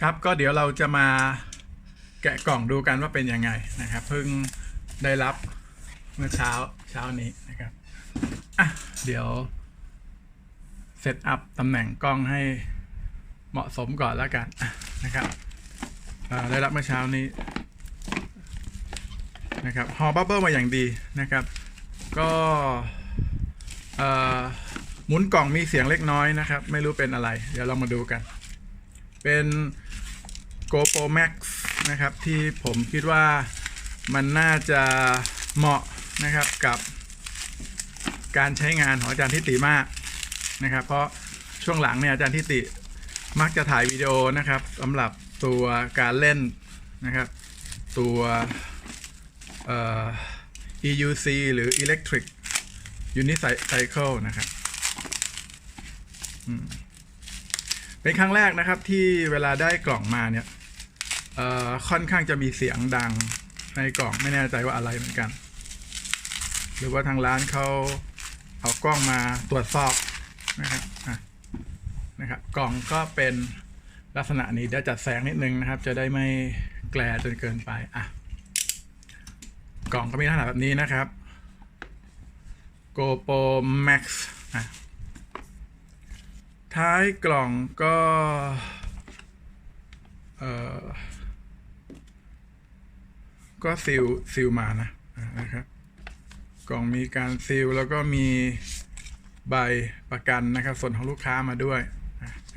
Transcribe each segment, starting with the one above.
ครับก็เดี๋ยวเราจะมาแกะกล่องดูกันว่าเป็นยังไงนะครับ เพิ่งได้รับเมื่อเช้าเช้านี้นะครับอะเดี๋ยวเซตอัพตำแหน่งกล้องให้เหมาะสมก่อนแล้วกันนะครับได้รับเมื่อเช้านี้นะครับฮอบับเบิลมาอย่างดีนะครับ ก็เอ่อหมุนกล่องมีเสียงเล็กน้อยนะครับ ไม่รู้เป็นอะไร เดี๋ยวเรามาดูกัน เป็น GoPro Max นะครับ ที่ผมคิดว่ามันน่าจะเหมาะนะครับกับการใช้งานของอาจารย์ทิติมากนะครับ เพราะช่วงหลังเนี่ยอาจารย์ทิติมักจะถ่ายวิดีโอนะครับสำหรับตัวการเล่นนะครับ ตัว EUC หรือ Electric Unicycle นะครับเป็นครั้งแรกนะครับที่เวลาได้กล่องมาเนี่ย ค่อนข้างจะมีเสียงดังในกล่องไม่แน่ใจว่าอะไรเหมือนกัน หรือว่าทางร้านเขาเอากล้องมาตรวจสอบนะครับนะครับกล่องก็เป็นลักษณะนี้เดี๋ยวจัดแสงนิดนึงนะครับ จะได้ไม่แกลจนเกินไปอะกล่องก็มีลักษณะแบบนี้นะครับ GoPro Max อะท้ายกล่องก็ เอ่อ ก็ซิลซิลมานะนะครับกล่องมีการซิลแล้วก็มีใบประกันนะครับส่วนของลูกค้ามาด้วย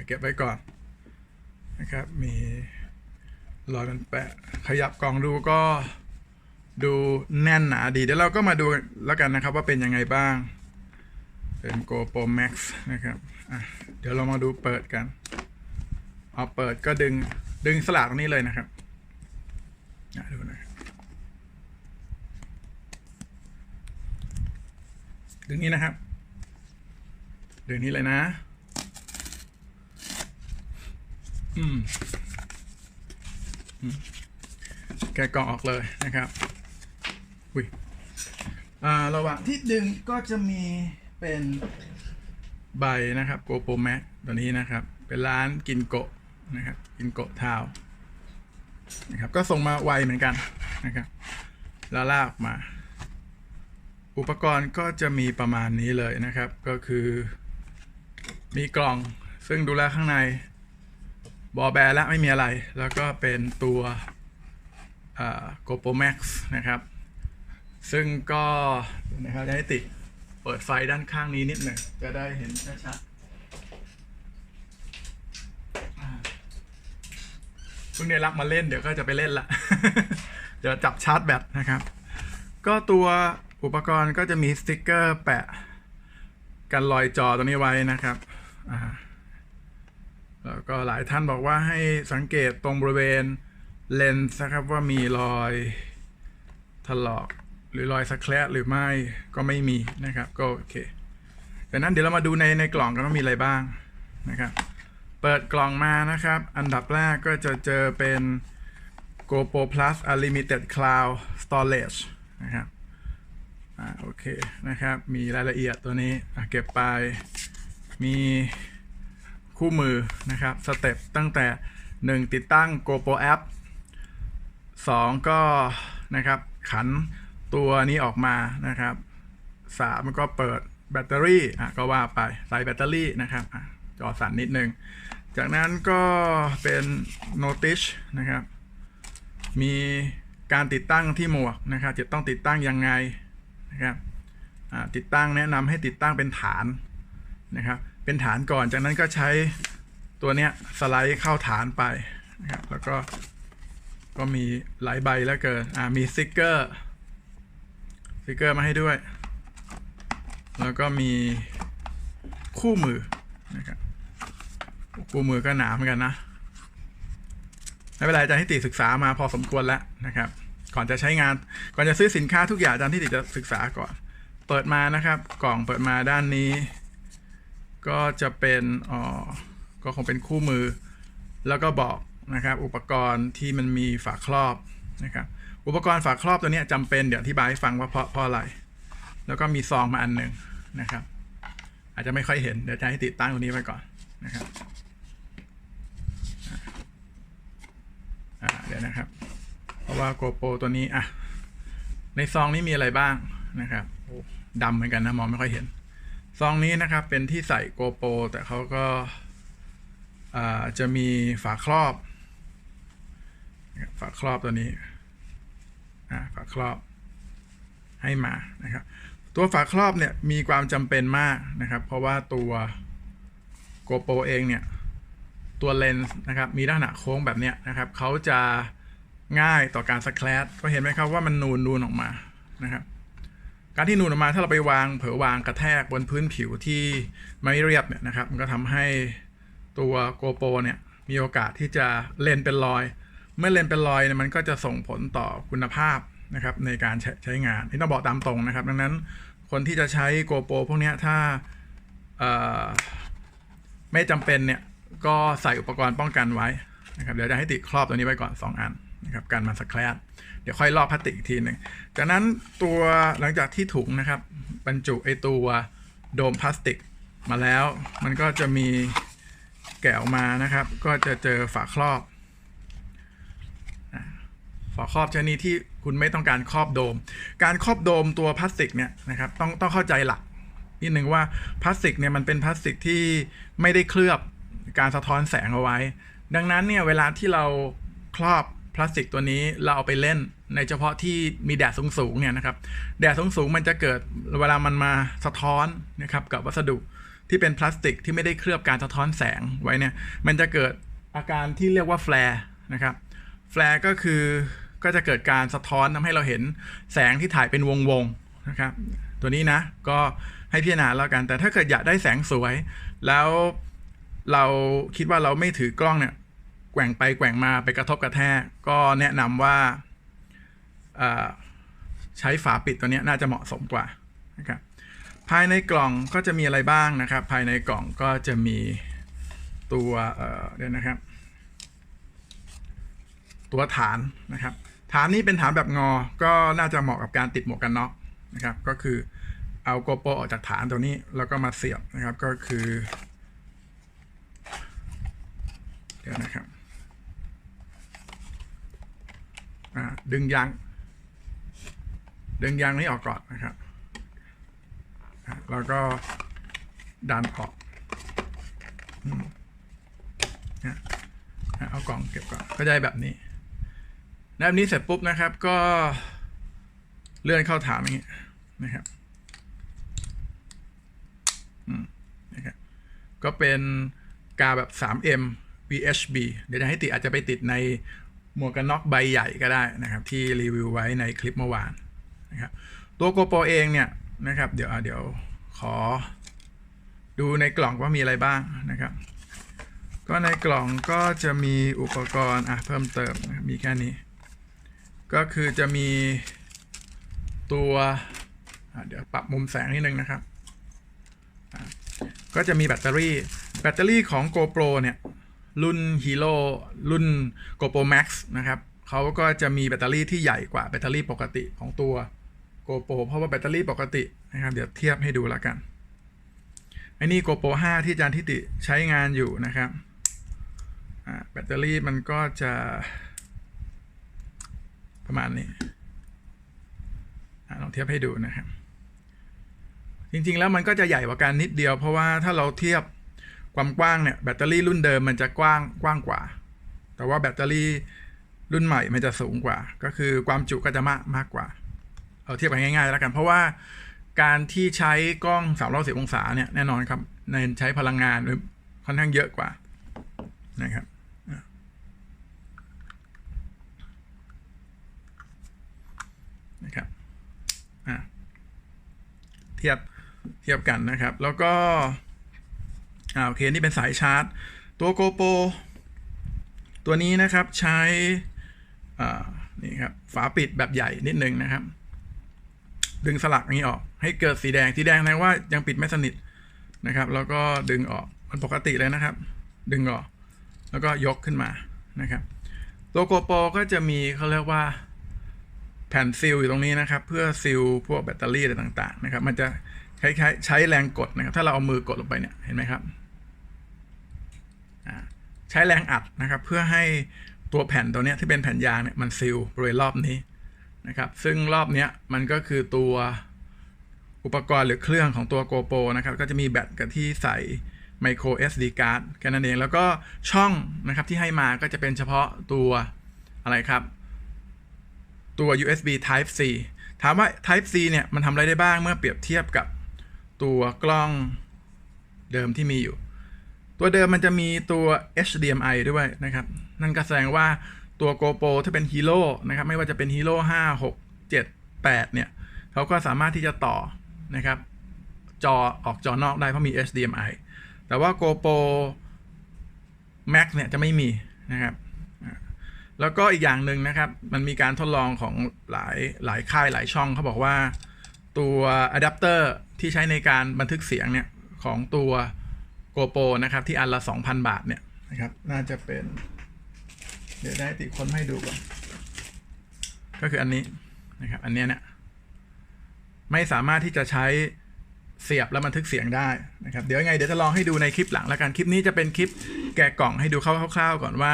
เก็บไว้ก่อนนะครับ มีรอยมันแปะขยับกล่องดูก็ดูแน่นหนาดีเดี๋ยวเราก็มาดูแล้วกันนะครับว่าเป็นยังไงบ้าง เป็น GoPro Max นะครับเดี๋ยวเรามาดูเปิดกัน เอาเปิดก็ดึงดึงสลากนี้เลยนะครับอะดูนะครับ ดึงนี้นะครับ ดึงนี้เลยนะอืมอืมแกะกล่องออกเลยนะครับอุ้ยอ่าระหว่างที่ดึงก็จะมีเป็นใบนะครับโกโปรแม็กตัวนี้นะครับ เป็นร้านกินโกะนะครับ กินโกะทาวนะครับ ก็ส่งมาไวเหมือนกันนะครับแล้วลากมา อุปกรณ์ก็จะมีประมาณนี้เลยนะครับ ก็คือมีกล่องซึ่งดูแลข้างในบอแบและไม่มีอะไร แล้วก็เป็นตัวโกโปรแม็กซ์นะครับ ซึ่งก็นะครับจะให้ติดเปิดไฟด้านข้างนี้นิดหนึ่งจะได้เห็นชัดๆเพิ่งได้รับมาเล่นเดี๋ยวก็จะไปเล่นละ เดี๋ยวจับชาร์จแบตนะครับ ก็ตัว อุปกรณ์ก็จะมีสติกเกอร์แปะ กันรอยจอตัวนี้ไว้นะครับแล้วก็หลายท่านบอกว่าให้สังเกตตรงบริเวณเลนส์นะครับว่ามีรอยถลอกหรือรอยสแครหรือไม่ก็ไม่มีนะครับก็โอเคดังนั้นเดี๋ยวเรามาดูในในกล่องกันว่ามีอะไรบ้างนะครับ เปิดกล่องมานะครับ อันดับแรกก็จะเจอเป็น GoPro Plus Unlimited Cloud Storage นะครับ อ่าโอเคนะครับ มีรายละเอียดตัวนี้เก็บไป มีคู่มือนะครับสเต็ปตั้งแต่ 1 ติดตั้ง GoPro App 2 ก็นะครับขันตัวนี้ออกมานะครับสามก็เปิดแบตเตอรี่อะก็ว่าไปใส่แบตเตอรี่นะครับอจอสั่นนิดนึง จากนั้นก็เป็น notice นะครับ มีการติดตั้งที่หมวกนะครับ จะต้องติดตั้งยังไง นะครับติดตั้งแนะนำให้ติดตั้งเป็นฐานนะครับเป็นฐานก่อนจากนั้นก็ใช้ตัวเนี้ยสไลด์เข้าฐานไปนะครับแล้วก็ก็มีหลายใบแล้วเกินอ่ามีสติกเกอร์สติกเกอร์มาให้ด้วย แล้วก็มีคู่มือนะครับคู่มือก็หนาเหมือนกันนะไม่เป็นไรอาจารย์ทิติศึกษามาพอสมควรแล้วนะครับ ก่อนจะใช้งาน ก่อนจะซื้อสินค้าทุกอย่างอาจารย์ทิติจะศึกษาก่อน เปิดมานะครับ กล่องเปิดมาด้านนี้ ก็จะเป็นอ๋อก็คงเป็นคู่มือ แล้วก็บอกนะครับ อุปกรณ์ที่มันมีฝาครอบนะครับอุปกรณ์ฝาครอบตัวนี้จำเป็นเดี๋ยวอธิบายให้ฟังว่าเพราะเพราะอะไร แล้วก็มีซองมาอันหนึ่งนะครับ อาจจะไม่ค่อยเห็นเดี๋ยวจะให้ติดตั้งตรงนี้ไว้ก่อนนะครับเดี๋ยวนะครับ เพราะว่าโกโปรตัวนี้อะในซองนี้มีอะไรบ้างนะครับดำเหมือนกันนะมองไม่ค่อยเห็น ซองนี้นะครับเป็นที่ใส่โกโปรแต่เขาก็าจะมีฝาครอบ ฝาครอบตัวนี้ฝาครอบให้มานะครับ ตัวฝาครอบเนี่ยมีความจำเป็นมากนะครับ เพราะว่าตัวโกโปรเองเนี่ย ตัวเลนส์นะครับ มีลักษณะโค้งแบบเนี้ยนะครับเขาจะ ง่ายต่อการสแครดก็เห็นไหมครับว่ามันนูนนูนออกมานะครับ การที่นูนออกมาถ้าเราไปวางเผลอวางกระแทกบนพื้นผิวที่ไม่เรียบเนี่ยนะครับ มันก็ทำให้ตัวโกโปรเนี่ยมีโอกาสที่จะเลนเป็นรอย เมื่อเลนเป็นรอยเนี่ยมันก็จะส่งผลต่อคุณภาพนะครับในการใช้ใชงานนี่ต้องบอกตามตรงนะครับ ดังนั้นคนที่จะใช้โกโปรพวกนี้ถ้าไม่จำเป็นเนี่ยก็ใส่อุปกรณ์ป้องกันไว้นะครับเดี๋ยวจะให้ติดครอบตัวนี้ไว้ก่อน 2 อัน นะครับการมันสแครดเดี๋ยวค่อยรอบพลาสติกอีกทีหนึ่งจากนั้นตัวหลังจากที่ถุงนะครับ บรรจุไอตัวโดมพลาสติกมาแล้ว มันก็จะมีแกะออกมานะครับ ก็จะเจอฝาครอบฝาครอบชนิดที่คุณไม่ต้องการครอบโดม การครอบโดมตัวพลาสติกเนี่ยนะครับต้องต้องเข้าใจหลักนิดหนึ่งว่าพลาสติกเนี่ยมันเป็นพลาสติกที่ไม่ได้เคลือบการสะท้อนแสงเอาไว้ ดังนั้นเนี่ยเวลาที่เราครอบ พลาสติกตัวนี้เราเอาไปเล่นในเฉพาะที่มีแดดสูงๆเนี่ยนะครับแดดสูงๆมันจะเกิดเวลามันมาสะท้อนนะครับกับวัสดุที่เป็นพลาสติกที่ไม่ได้เคลือบการสะท้อนแสงไว้เนี่ยมันจะเกิดอาการที่เรียกว่าแฟร์นะครับแฟร์ก็คือก็จะเกิดการสะท้อนทำให้เราเห็นแสงที่ถ่ายเป็นวงๆนะครับตัวนี้นะก็ให้พิจารณาแล้วกัน แต่ถ้าเกิดอยากได้แสงสวย แล้วเราคิดว่าเราไม่ถือกล้องเนี่ย แกว่งไปแกว่งมาไปกระทบกระแทกก็แนะนำว่าใช้ฝาปิดตัวนี้น่าจะเหมาะสมกว่านะครับภายในกล่องก็จะมีอะไรบ้างนะครับ ภายในกล่องก็จะมีตัวเดี๋ยวนะครับ ตัวฐานนะครับ ฐานนี้เป็นฐานแบบงอ ก็น่าจะเหมาะกับการติดหมวกกันน็อกนะครับ ก็คือเอาโกโปรออกจากฐานตัวนี้แล้วก็มาเสียบนะครับก็คือ เดี๋ยวนะครับอ่า ดึงยาง ดึงยางนี้ออกก่อนนะครับแล้วก็ดันออกอืมอะเอากล่องเก็บก่อนก็ได้แบบนี้แบบนี้เสร็จปุ๊บนะครับ ก็เลื่อนเข้าฐานอย่างนี้นะครับนะครับ ก็เป็นกาแบบ 3M VHB เดี๋ยวจะให้ติดอาจจะไปติดใน หมวกกันน็อกใบใหญ่ก็ได้นะครับ ที่รีวิวไว้ในคลิปเมื่อวานนะครับตัวโกโปรเองเนี่ยนะครับเดี๋ยวเดี๋ยวขอดูในกล่องว่ามีอะไรบ้างนะครับ ก็ในกล่องก็จะมีอุปกรณ์อะเพิ่มเติมมีแค่นี้ ก็คือจะมีตัวเดี๋ยวปรับมุมแสงนิดนึงนะครับ ก็จะมีแบตเตอรี่ แบตเตอรี่ของ GoPro เนี่ย รุ่น Hero รุ่น GoPro Max นะครับเขาก็จะมีแบตเตอรี่ที่ใหญ่กว่าแบตเตอรี่ปกติของตัว GoPro เพราะว่าแบตเตอรี่ปกตินะครับ เดี๋ยวเทียบให้ดูแล้วกันไอ้นี่ GoPro 5 ที่อาจารย์ทิติใช้งานอยู่นะครับแบตเตอรี่มันก็จะประมาณนี้ลองเทียบให้ดูนะครับ จริงๆแล้วมันก็จะใหญ่กว่ากันนิดเดียว เพราะว่าถ้าเราเทียบ ความกว้างเนี่ยแบตเตอรี่รุ่นเดิมมันจะกว้างกว้างกว่า แต่ว่าแบตเตอรี่รุ่นใหม่มันจะสูงกว่า ก็คือความจุก็จะมากมากกว่า เอาเทียบกันง่ายๆแล้วกัน เพราะว่าการที่ใช้กล้อง360องศาเนี่ยแน่นอนครับในใช้พลังงานหรือค่อนข้างเยอะกว่านะครับนะครับเทียบเทียบกันนะครับ แล้วก็ อ่าโอเคนี่เป็นสายชาร์จ ตัวโกโปรตัวนี้นะครับใช้อ่านี่ครับฝาปิดแบบใหญ่นิดนึงนะครับ ดึงสลักนี้ออก ให้เกิดสีแดงสีแดงแสดงว่ายังปิดไม่สนิทนะครับ แล้วก็ดึงออกมันปกติเลยนะครับ ดึงออก แล้วก็ยกขึ้นมานะครับ ตัวโกโปก็จะมีเขาเรียกว่าแผ่นซีลอยู่ตรงนี้นะครับ เพื่อซีลพวกแบตเตอรี่อะไรต่างๆนะครับ มันจะคล้ายๆใช้แรงกดนะครับ ถ้าเราเอามือกดลงไปเนี่ยเห็นไหมครับ ช้แรงอัดนะครับ เพื่อให้ตัวแผ่นตัวนี้ที่เป็นแผ่นยางเนี่ยมันซิลบริเวณรอบนี้นะครับซึ่งรอบนี้มันก็คือตัวอุปกรณ์หรือเครื่องของตัว GoPro นะครับ ก็จะมีแบตกับที่ใส่ micro SD card แค่นั้นเอง แล้วก็ช่องนะครับที่ให้มาก็จะเป็นเฉพาะตัวอะไรครับ ตัว USB Type C ถามว่า Type C เนี่ย มันทำอะไรได้บ้างเมื่อเปรียบเทียบกับตัวกล้องเดิมที่มีอยู่ ตัวเดิมมันจะมีตัว HDMI ด้วยนะครับ นั่นก็แสดงว่าตัว GoPro ถ้าเป็น Hero นะครับ ไม่ว่าจะเป็น Hero 5 6 7 8 เนี่ยเขาก็สามารถที่จะต่อนะครับ จอออกจอนอกได้เพราะมี HDMI แต่ว่า GoPro Max เนี่ยจะไม่มีนะครับ แล้วก็อีกอย่างหนึ่งนะครับ มันมีการทดลองของหลายหลายค่ายหลายช่องเขาบอกว่าตัวอะแดปเตอร์ที่ใช้ในการบันทึกเสียงเนี่ยของตัว GoPro นะครับ ที่อันละ 2,000 บาทเนี่ยนะครับ น่าจะเป็น เดี๋ยวได้ติคนให้ดูก่อน ก็คืออันนี้นะครับ อันเนี้ยเนี่ยไม่สามารถที่จะใช้เสียบแล้วบันทึกเสียงได้นะครับ เดี๋ยวยังไงเดี๋ยวจะลองให้ดูในคลิปหลังแล้วกันคลิปนี้จะเป็นคลิปแกะกล่องให้ดูคร่าวๆก่อนว่า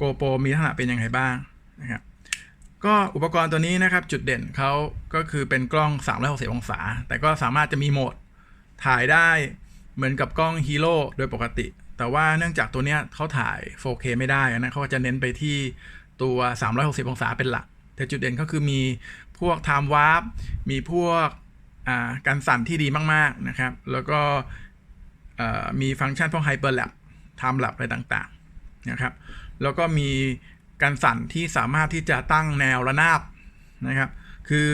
GoPro มีลักษณะเป็นยังไงบ้างนะครับก็อุปกรณ์ตัวนี้นะครับ จุดเด่นเขาก็คือเป็นกล้อง 360 องศา แต่ก็สามารถจะมีโหมดถ่ายได้ เหมือนกับกล้องฮีโร่โดยปกติ แต่ว่าเนื่องจากตัวเนี้ยเขาถ่าย 4K ไม่ได้นะเขาจะเน้นไปที่ตัว 360 องศาเป็นหลัก แต่จุดเด่นก็คือมีพวก time warp มีพวกการสั่นที่ดีมากๆนะครับ แล้วก็มีฟังก์ชันพวก hyper lap time lap อะไรต่างๆนะครับ แล้วก็มีการสั่นที่สามารถที่จะตั้งแนวระนาบนะครับ คือ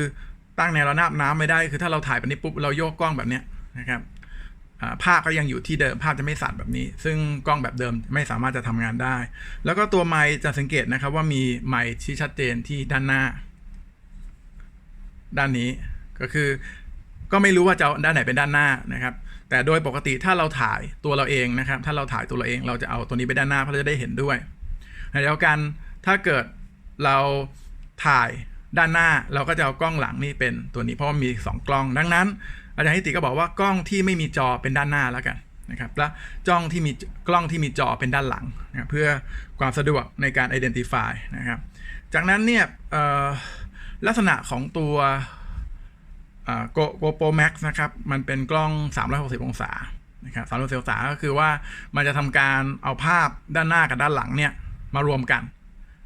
ตั้งแนวระนาบน้ำไม่ได้ คือถ้าเราถ่ายแบบนี้ปุ๊บเราโยกกล้องแบบเนี้ยนะครับ ภาพก็ยังอยู่ที่เดิมภาพจะไม่สั่นแบบนี้ ซึ่งกล้องแบบเดิมไม่สามารถจะทำงานได้ แล้วก็ตัวไมค์จะสังเกตนะครับว่ามีไมค์ที่ชัดเจนที่ด้านหน้า ด้านนี้ก็คือก็ไม่รู้ว่าจะด้านไหนเป็นด้านหน้านะครับ แต่โดยปกติถ้าเราถ่ายตัวเราเองนะครับ ถ้าเราถ่ายตัวเราเองเราจะเอาตัวนี้ไปด้านหน้าเพราะเราจะได้เห็นด้วยในเดียวกันถ้าเกิดเราถ่ายด้านหน้าเราก็จะเอากล้องหลังนี่เป็นตัวนี้เพราะว่ามี 2 กล้องดังนั้น อาจารย์ฮิติก็บอกว่ากล้องที่ไม่มีจอเป็นด้านหน้าแล้วกันนะครับและจ้องที่มีกล้องที่มีจอเป็นด้านหลังนะเพื่อความสะดวกในการ identify นะครับ จากนั้นเนี่ยลักษณะของตัวโกโปรแม็กซ์นะครับ มันเป็นกล้อง 360 องศานะครับ360องศาก็คือว่ามันจะทำการเอาภาพด้านหน้ากับด้านหลังเนี่ยมารวมกัน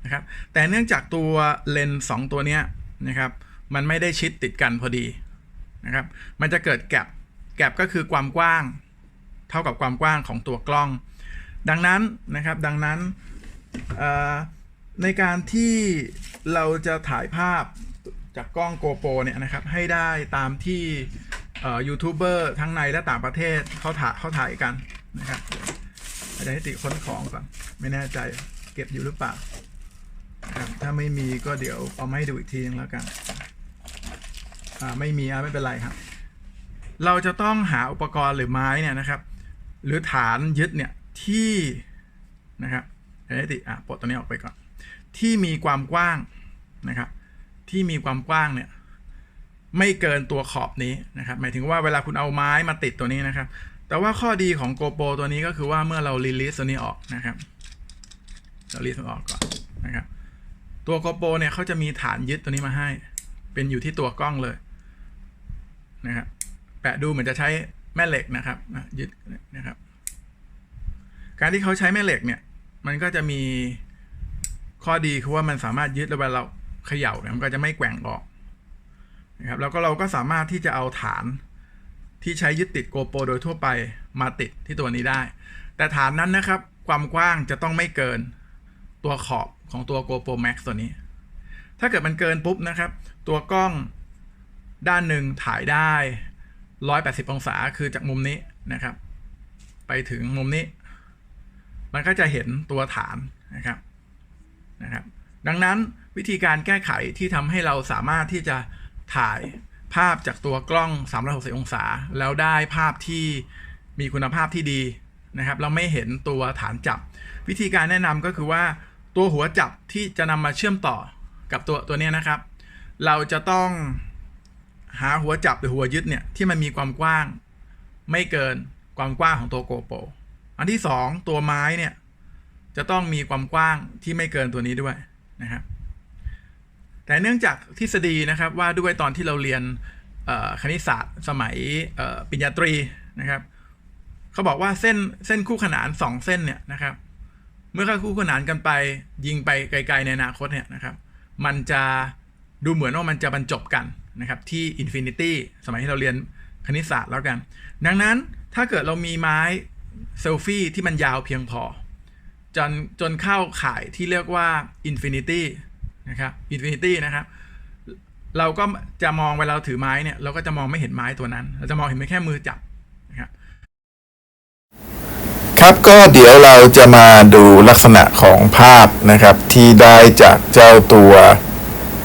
นะครับแต่เนื่องจากตัวเลนส์สตัวเนี้ยนะครับมันไม่ได้ชิดติดกันพอดี นะครับ มันจะเกิดแกลบแกลบก็คือความกว้าง เท่ากับความกว้างของตัวกล้อง ดังนั้นนะครับ ดังนั้นในการที่เราจะถ่ายภาพจากกล้องโกโปรเนี่ยนะครับ ให้ได้ตามที่ยูทูบเบอร์ทั้งในและต่างประเทศเขาถ่ายเขาถ่ายกันนะครับอาจารย์ให้ติค้นของก่อน ไม่แน่ใจเก็บอยู่หรือเปล่าถ้าไม่มีก็เดี๋ยวเอามาให้ดูอีกทีนึงแล้วกัน ไม่มีอะไม่เป็นไรครับ เราจะต้องหาอุปกรณ์หรือไม้เนี่ยนะครับ หรือฐานยึดเนี่ยที่นะครับเดี๋ยติอะปลดตัวนี้ออกไปก่อน ที่มีความกว้างนะครับ ที่มีความกว้างเนี่ยไม่เกินตัวขอบนี้นะครับ หมายถึงว่าเวลาคุณเอาไม้มาติดตัวนี้นะครับ แต่ว่าข้อดีของ GoPro ตัวนี้ก็คือว่าเมื่อเรารีลิสตัวนี้ออกนะครับ เรารีลิสมันออกก่อนนะครับ ตัว GoPro เนี่ยเขาจะมีฐานยึดตัวนี้มาให้ เป็นอยู่ที่ตัวกล้องเลย นะครับแปะดูเหมือนจะใช้แม่เหล็กนะครับยึดนะครับ การที่เขาใช้แม่เหล็กเนี่ย มันก็จะมีข้อดีคือว่ามันสามารถยึดแล้วเวลาเราเขย่าเนี่ยมันก็จะไม่แกว่งออกนะครับแล้วก็เราก็สามารถที่จะเอาฐานที่ใช้ยึดติดโกโปรโดยทั่วไปมาติดที่ตัวนี้ได้ แต่ฐานนั้นนะครับ ความกว้างจะต้องไม่เกินตัวขอบของตัว GoPro Max ตัวนี้ ถ้าเกิดมันเกินปุ๊บนะครับ ตัวกล้อง ด้านหนึ่งถ่ายได้ 180 องศาคือจากมุมนี้นะครับ ไปถึงมุมนี้ มันก็จะเห็นตัวฐานนะครับนะครับ ดังนั้นวิธีการแก้ไขที่ทำให้เราสามารถที่จะถ่ายภาพจากตัวกล้อง 360 องศา แล้วได้ภาพที่มีคุณภาพที่ดีนะครับเราไม่เห็นตัวฐานจับ วิธีการแนะนำก็คือว่าตัวหัวจับที่จะนำมาเชื่อมต่อกับตัวตัวนี้นะครับ เราจะต้อง หาหัวจับหรือหัวยึดเนี่ยที่มันมีความกว้าง ไม่เกินความกว้างของตัวโกโปรอันที่สองตัวไม้เนี่ยจะต้องมีความกว้างที่ไม่เกินตัวนี้ด้วยนะครับแต่เนื่องจากทฤษฎีนะครับว่าด้วยตอนที่เราเรียนคณิตศาสตร์สมัยปริญญาตรีนะครับเขาบอกว่าเส้นเส้นคู่ขนานสองเส้นเนี่ยนะครับเมื่อข้าคู่ขนานกันไปยิงไปไกล ๆ ในอนาคตเนี่ยนะครับมันจะดูเหมือนว่ามันจะบรรจบกัน นะครับที่อินฟินิตี้สมัยที่เราเรียนคณิตศาสตร์แล้วกัน ดังนั้นถ้าเกิดเรามีไม้เซลฟี่ที่มันยาวเพียงพอ จนจนเข้าข่ายที่เรียกว่าอินฟินิตี้นะครับอินฟินิตี้นะครับเราก็จะมองเวลาเราถือไม้เนี่ยเราก็จะมองไม่เห็นไม้ตัวนั้น เราจะมองเห็นเพียงแค่มือจับนะครับครับก็เดี๋ยวเราจะมาดูลักษณะของภาพนะครับที่ได้จากเจ้าตัว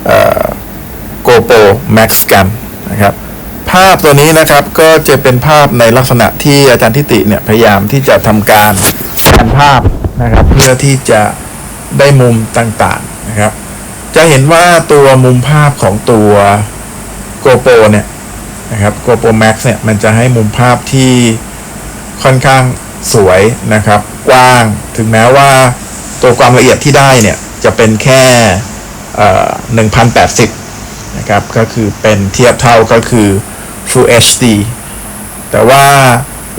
เอ่อ GoPro Max กันนะครับภาพตัวนี้นะครับก็จะเป็นภาพในลักษณะที่อาจารย์ทิติเนี่ยพยายามที่จะทำการแผนภาพนะครับเพื่อที่จะได้มุมต่างๆนะครับ จะเห็นว่าตัวมุมภาพของตัว GoPro เนี่ยนะครับ GoPro Max เนี่ยมันจะให้มุมภาพที่ค่อนข้างสวยนะครับ กว้างถึงแม้ว่าตัวความละเอียดที่ได้เนี่ยจะเป็นแค่ 1080 นะครับ ก็คือเป็นเทียบเท่าก็คือ Full HD แต่ว่า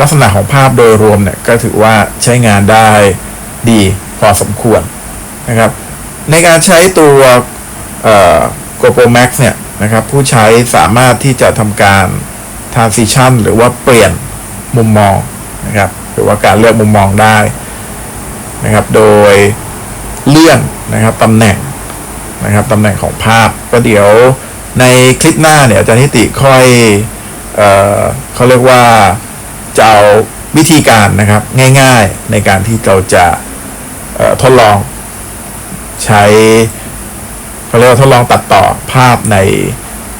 ลักษณะของภาพโดยรวมเนี่ย ก็ถือว่าใช้งานได้ดีพอสมควรนะครับ ในการใช้ตัวเอ่อ GoPro Max เนี่ยนะครับ ผู้ใช้สามารถที่จะทำการ transition หรือว่าเปลี่ยนมุมมองนะครับ หรือว่าการเลือกมุมมองได้นะครับ โดยเลื่อนนะครับตำแหน่ง นะครับตำแหน่งของภาพก็เดี๋ยวในคลิปหน้าเนี่ยอาจารย์นิติค่อยเอ่อเขาเรียกว่าจะเอาวิธีการนะครับง่ายๆในการที่เราจะทดลองใช้เขาเรียกว่าทดลองตัดต่อภาพใน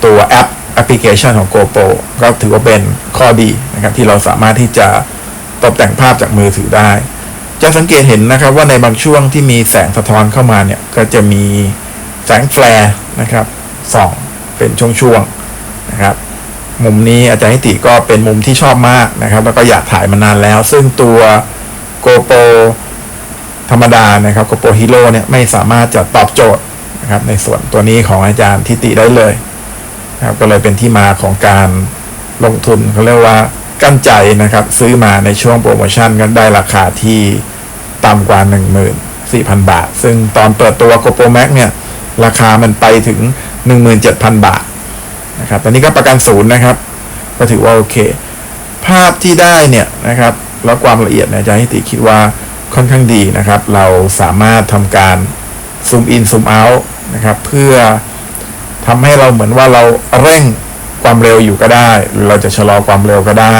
ตัวแอปแอปพลิเคชันของ GoPro ก็ถือว่าเป็นข้อดีนะครับที่เราสามารถที่จะตกแต่งภาพจากมือถือได้ จะสังเกตเห็นนะครับว่าในบางช่วงที่มีแสงสะท้อนเข้ามาเนี่ยก็จะมี แสงแฟลร์นะครับส่องเป็นช่วงๆนะครับมุมนี้อาจารย์นิติก็เป็นมุมที่ชอบมากนะครับ แล้วก็อยากถ่ายมานานแล้ว ซึ่งตัว GoPro ธรรมดานะครับ GoPro Hero เนี่ยไม่สามารถจะตอบโจทย์นะครับในส่วนตัวนี้ของอาจารย์ทิติได้เลยนะครับก็เลยเป็นที่มาของการลงทุนเขาเรียกว่ากั้นใจนะครับ ซื้อมาในช่วงโปรโมชั่นก็ได้ราคาที่ต่ำกว่า 14,000 บาท ซึ่งตอนเปิดตัว GoPro Max เนี่ย ราคามันไปถึง 17,000 บาทนะครับตอนนี้ก็ประกันศูนย์นะครับ ก็ถือว่าโอเค ภาพที่ได้เนี่ยนะครับแล้วความละเอียดนยอาจารย์นิติคิดว่าค่อนข้างดีนะครับ เราสามารถทำการซูมอินซูมเอาท์นะครับเพื่อทำให้เราเหมือนว่าเราเร่งความเร็วอยู่ก็ได้ หรือเราจะชะลอความเร็วก็ได้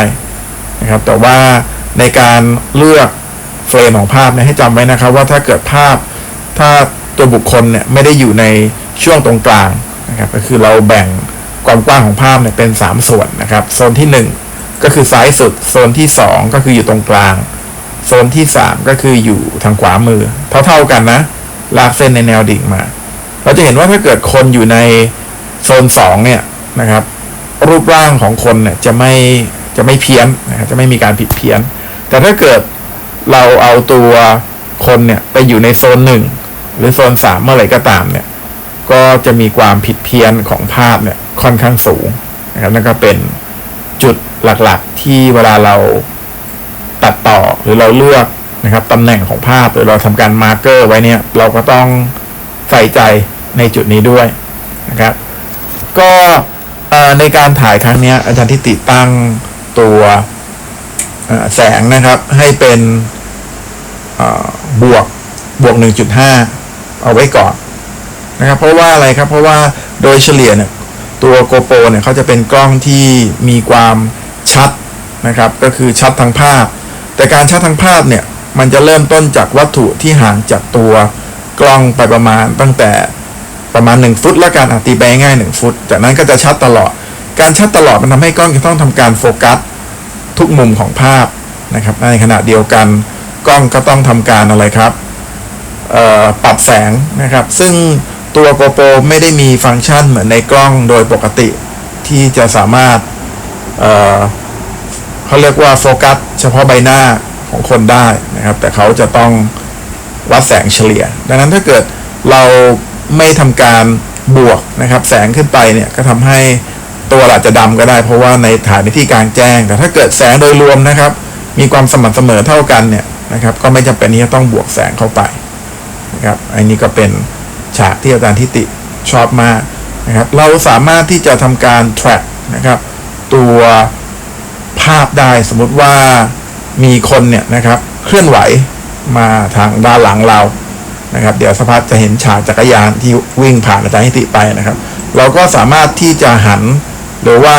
นะครับ แต่ว่าในการเลือกเฟรมของภาพเนี่ยให้จำไว้นะครับ ว่าถ้าเกิดภาพถ้า ตัวบุคคลเนี่ยไม่ได้อยู่ในช่วงตรงกลางนะครับก็คือเราแบ่งความกว้างของภาพเนี่ยเป็น 3 ส่วนนะครับโซนที่ 1 ก็คือซ้ายสุดโซนที่ 2 ก็คืออยู่ตรงกลางโซนที่ 3 ก็คืออยู่ทางขวามือ เท่าๆกันนะ ลากเส้นในแนวดิ่งมา เราจะเห็นว่าถ้าเกิดคนอยู่ในโซน 2 เนี่ยนะครับ รูปร่างของคนเนี่ยจะไม่จะไม่เพี้ยนนะครับจะไม่มีการผิดเพี้ยน แต่ถ้าเกิดเราเอาตัวคนเนี่ยไปอยู่ในโซนหนึ่ง หรือโซนสามเมื่อไหร่ก็ตามเนี่ย ก็จะมีความผิดเพี้ยนของภาพเนี่ยค่อนข้างสูงนะครับนั่นก็เป็นจุดหลักๆ ที่เวลาเราตัดต่อหรือเราเลือกนะครับตำแหน่งของภาพหรือเราทำการมาร์กเกอร์ไว้เนี่ยเราก็ต้องใส่ใจในจุดนี้ด้วยนะครับ ก็ในการถ่ายครั้งนี้อาจารย์ที่ติดตั้งตัวแสงนะครับให้เป็นบวกบวก 1.5 เอาไว้ก่อนนะครับ เพราะว่าอะไรครับ เพราะว่าโดยเฉลี่ยเนี่ยตัว GoPro เนี่ยเขาจะเป็นกล้องที่มีความชัดนะครับ ก็คือชัดทางภาพ แต่การชัดทางภาพเนี่ยมันจะเริ่มต้นจากวัตถุที่ห่างจากตัวกล้องไปประมาณตั้งแต่ประมาณ 1 ฟุต และกันอะตีไปง่าย1ฟุต จากนั้นก็จะชัดตลอด การชัดตลอดมันทำให้กล้องจะต้องทำการโฟกัสทุกมุมของภาพนะครับในขณะเดียวกันกล้องก็ต้องทำการอะไรครับ ปรับแสงนะครับ ซึ่งตัว GoPro ไม่ได้มีฟังก์ชันเหมือนในกล้องโดยปกติที่จะสามารถเเขาเรียกว่าโฟกัสเฉพาะใบหน้าของคนได้นะครับ แต่เขาจะต้องวัดแสงเฉลี่ย ดังนั้นถ้าเกิดเราไม่ทำการบวกนะครับ แสงขึ้นไปเนี่ยก็ทำให้ตัวเราอาจจะดำก็ได้ เพราะว่าในฐานในที่กลางแจ้ง แต่ถ้าเกิดแสงโดยรวมนะครับ มีความสม่ำเสมอเท่ากันเนี่ยนะครับ ก็ไม่จำเป็นที่จะต้องบวกแสงเข้าไป นะครับอันนี้ก็เป็นฉากที่อาจารย์ทิติชอบมากนะครับเราสามารถที่จะทำการ track นะครับตัวภาพได้สมมติว่ามีคนเนี่ยนะครับเคลื่อนไหวมาทางด้านหลังเรานะครับ เดี๋ยวสภาพจะเห็นฉากจักรยานที่วิ่งผ่านอาจารย์ทิติไปนะครับ เราก็สามารถที่จะหันหรือว่า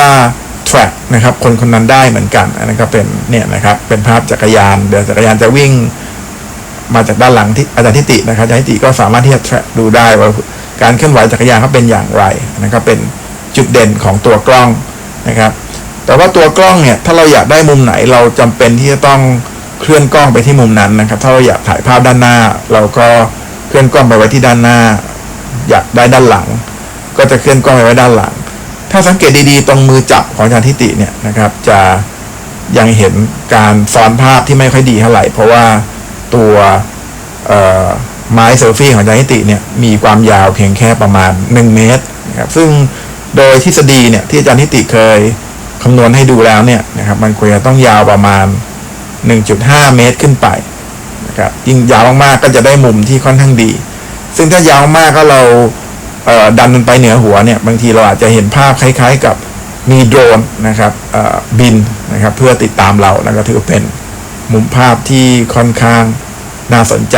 track นะครับคนคนนั้นได้เหมือนกันอันนั้นก็เป็นเนี่ยนะครับเป็นภาพจักรยาน เดี๋ยวจักรยานจะวิ่ง มาจากด้านหลังที่อาจารย์ทิตินะครับอาจารย์ทิติก็สามารถที่จะดูได้ว่าการเคลื่อนไหวจักรยานเขาเป็นอย่างไรนะครับเป็นจุดเด่นของตัวกล้องนะครับ แต่ว่าตัวกล้องเนี่ยถ้าเราอยากได้มุมไหนเราจำเป็นที่จะต้องเคลื่อนกล้องไปที่มุมนั้นนะครับ ถ้าเราอยากถ่ายภาพด้านหน้า เราก็เคลื่อนกล้องไปไว้ที่ด้านหน้า อยากได้ด้านหลัง ก็จะเคลื่อนกล้องไปไว้ด้านหลัง ถ้าสังเกตดีๆ ตรงมือจับของอาจารย์ทิติเนี่ยนะครับ จะยังเห็นการซ้อนภาพที่ไม่ค่อยดีเท่าไหร่เพราะว่า ตัวไม้เซลฟี่ของอาจารย์ทิติเนี่ยมีความยาวเพียงแค่ประมาณ 1 เมตรนะครับซึ่งโดยทฤษฎีเนี่ยที่อาจารย์ทิติเคยคำนวณให้ดูแล้วเนี่ยนะครับมันควรจะต้องยาวประมาณ 1.5 เมตรขึ้นไปนะครับยิ่งยาวมากๆก็จะได้มุมที่ค่อนข้างดี ซึ่งถ้ายาวมากก็เราเดันมันไปเหนือหัวเนี่ยบางทีเราอาจจะเห็นภาพคล้าย ๆ กับมีโดรนนะครับบินนะครับเพื่อติดตามเราแล้วก็ถือเป็นมุมภาพที่ค่อนข้าง น่าสนใจ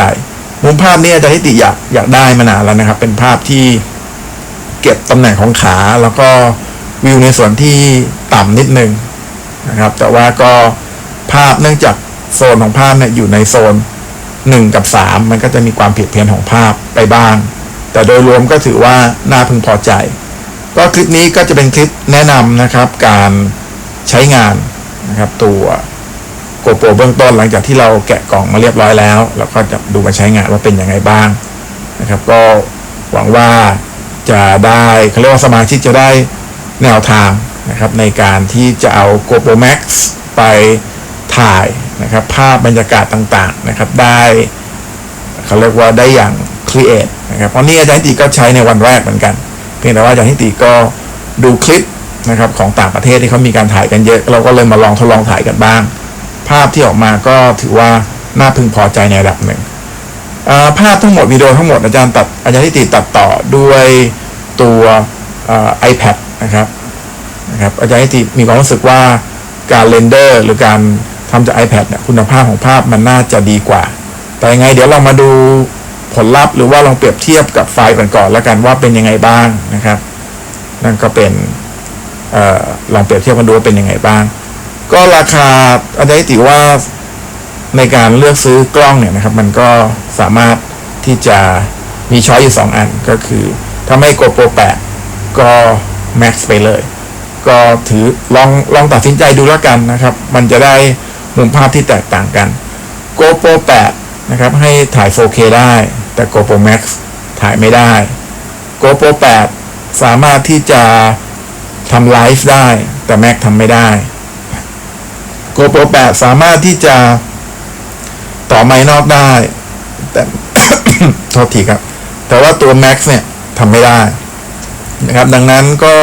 มุมภาพนี้อาจารย์ทิติอยากอยากได้มานานแล้วนะครับ เป็นภาพที่เก็บตำแหน่งของขาแล้วก็วิวในส่วนที่ต่ำนิดนึงนะครับ แต่ว่าก็ภาพเนื่องจากโซนของภาพเนี่ยอยู่ในโซน 1 กับ 3 มันก็จะมีความผิดเพี้ยนของภาพไปบ้าง แต่โดยรวมก็ถือว่าน่าพึงพอใจ ก็คลิปนี้ก็จะเป็นคลิปแนะนำนะครับ การใช้งานนะครับตัว โกโปรเบื้องต้นหลังจากที่เราแกะกล่องมาเรียบร้อยแล้วแล้วก็จะดูมาใช้งานว่าเป็นยังไงบ้างนะครับ ก็หวังว่าจะได้เขาเรียกว่าสมาชิกจะได้แนวทางนะครับในการที่จะเอา GoPro Max ไปถ่ายนะครับ ภาพบรรยากาศต่างๆนะครับได้เขาเรียกว่าได้อย่างครีเอทนะครับเพราะนี่อาจารย์ติก็ใช้ในวันแรกเหมือนกัน เพียงแต่ว่าอาจารย์ติก็ดูคลิปนะครับของต่างประเทศที่เขามีการถ่ายกันเยอะ เราก็เลยมาลองทดลองถ่ายกันบ้าง ภาพที่ออกมาก็ถือว่าน่าพึงพอใจในระดับหนึ่งภาพทั้งหมดวิดีโอทั้งหมดอาจารย์ตัดอาจารย์ทิติตัดต่อด้วยตัวอ่า iPad นะครับนะครับอาจารย์ทิติมีความรู้สึกว่าการเรนเดอร์หรือการทำจาก iPad เนี่ยคุณภาพของภาพมันน่าจะดีกว่า แต่ยังไงเดี๋ยวเรามาดูผลลัพธ์หรือว่าลองเปรียบเทียบกับไฟล์ก่อนๆแล้วกันว่าเป็นยังไงบ้างนะครับ นั่นก็เป็นออลองเปรียบเทียบกันดูว่าเป็นยังไงบ้าง ก็ราคาอาจารย์ติว่าในการเลือกซื้อกล้องเนี่ยนะครับ มันก็สามารถที่จะมีช้อยอยู่ 2 อันก็คือ ถ้าไม่ GoPro 8ก็ Max ไปเลย ก็ถือลองลองตัดสินใจดูแล้วกันนะครับ มันจะได้มุมภาพที่แตกต่างกัน GoPro 8 นะครับ ให้ถ่าย 4K ได้ แต่ GoPro Max ถ่ายไม่ได้ GoPro 8 สามารถที่จะทำไลฟ์ได้ แต่ Max ทำไม่ได้ GoPro 8สามารถที่จะต่อไมค์นอกได้ แต่โทษทีครับ แต่ว่าตัว Max เนี่ยทำไม่ได้นะครับ ดังนั้นก็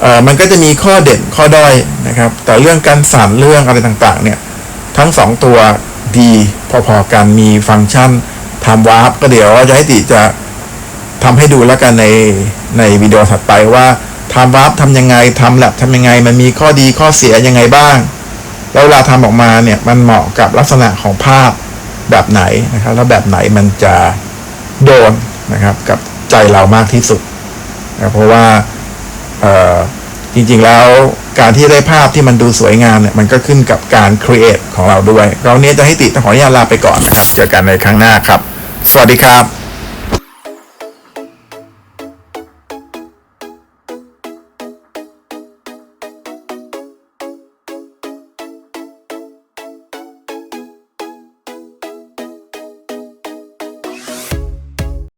เออมันก็จะมีข้อเด่นข้อด้อยนะครับ แต่เรื่องการสั่นเรื่องอะไรต่างๆ เนี่ย ทั้งสองตัวดีพอๆกันมีฟังก์ชันทำวาร์ปก็เดี๋ยวจะให้ติจะทำให้ดูแล้วกันในในวิดีโอถัดไปว่า ทำวาร์ปทำยังไงทำแลบทำยังไง มันมีข้อดีข้อเสียยังไงบ้าง แล้วเวลาทำออกมาเนี่ยมันเหมาะกับลักษณะของภาพแบบไหนนะครับ แล้วแบบไหนมันจะโดนนะครับกับใจเรามากที่สุดนะเพราะว่าจริงๆแล้วการที่ได้ภาพที่มันดูสวยงามเนี่ยมันก็ขึ้นกับการครีเอทของเราด้วย เราเนี้จะให้ติต้องขออนุญาตลาไปก่อนนะครับเจอกันในครั้งหน้าครับ สวัสดีครับ